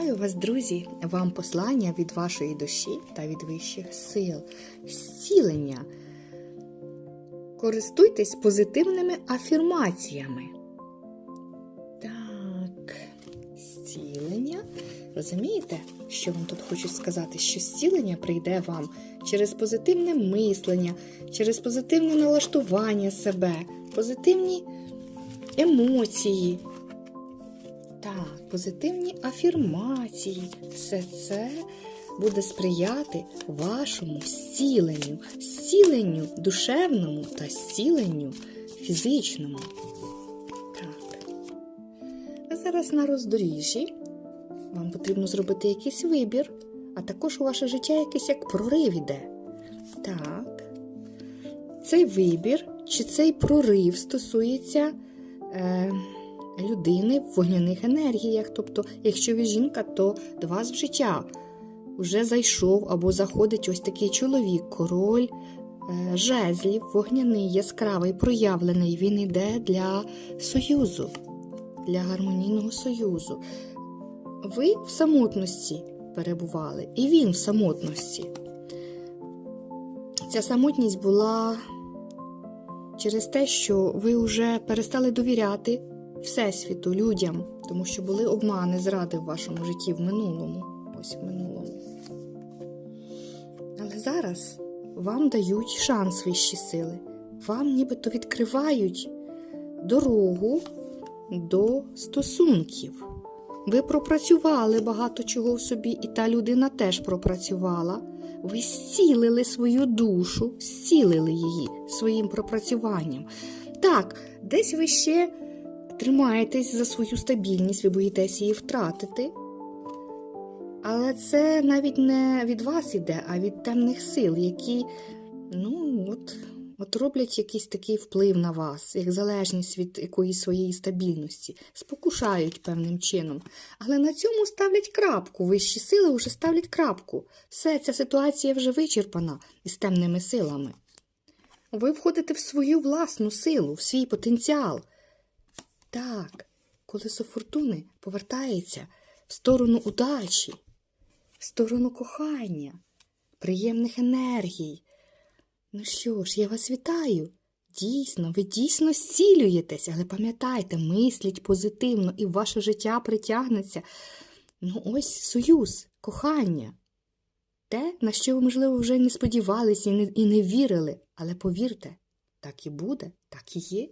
Вітаю вас, друзі! Вам послання від вашої душі та від вищих сил. Зцілення. Користуйтесь позитивними афірмаціями. Так, зцілення. Розумієте, що вам тут хочуть сказати? Що зцілення прийде вам через позитивне мислення, через позитивне налаштування себе, позитивні емоції. Так, позитивні афірмації. Все це буде сприяти вашому зціленню, зціленню душевному та зціленню фізичному. Так. А зараз на роздоріжжі вам потрібно зробити якийсь вибір, а також у ваше життя якийсь як прорив іде. Так. Цей вибір чи цей прорив стосується. Е, людини в вогняних енергіях. Тобто, якщо ви жінка, то до вас в життя вже зайшов або заходить ось такий чоловік, король е, жезлів, вогняний, яскравий, проявлений. Він йде для союзу, для гармонійного союзу. Ви в самотності перебували, і він в самотності. Ця самотність була через те, що ви вже перестали довіряти Всесвіту, людям, тому що були обмани, зради в вашому житті в минулому. Ось в минулому. Але зараз вам дають шанс вищі сили. Вам нібито відкривають дорогу до стосунків. Ви пропрацювали багато чого в собі, і та людина теж пропрацювала. Ви зцілили свою душу, зцілили її своїм пропрацюванням. Так, десь ви ще тримаєтесь за свою стабільність, ви боїтесь її втратити. Але це навіть не від вас іде, а від темних сил, які ну, от, от роблять якийсь такий вплив на вас, як залежність від якоїсь своєї стабільності, спокушають певним чином. Але на цьому ставлять крапку. Вищі сили вже ставлять крапку. Все, ця ситуація вже вичерпана із темними силами. Ви входите в свою власну силу, в свій потенціал. Так, колесо фортуни повертається в сторону удачі, в сторону кохання, приємних енергій. Ну що ж, я вас вітаю. Дійсно, ви дійсно зцілюєтесь, але пам'ятайте, мисліть позитивно, і ваше життя притягнеться. Ну, ось союз, кохання. Те, на що ви, можливо, вже не сподівалися і не, і не вірили, але повірте, так і буде, так і є.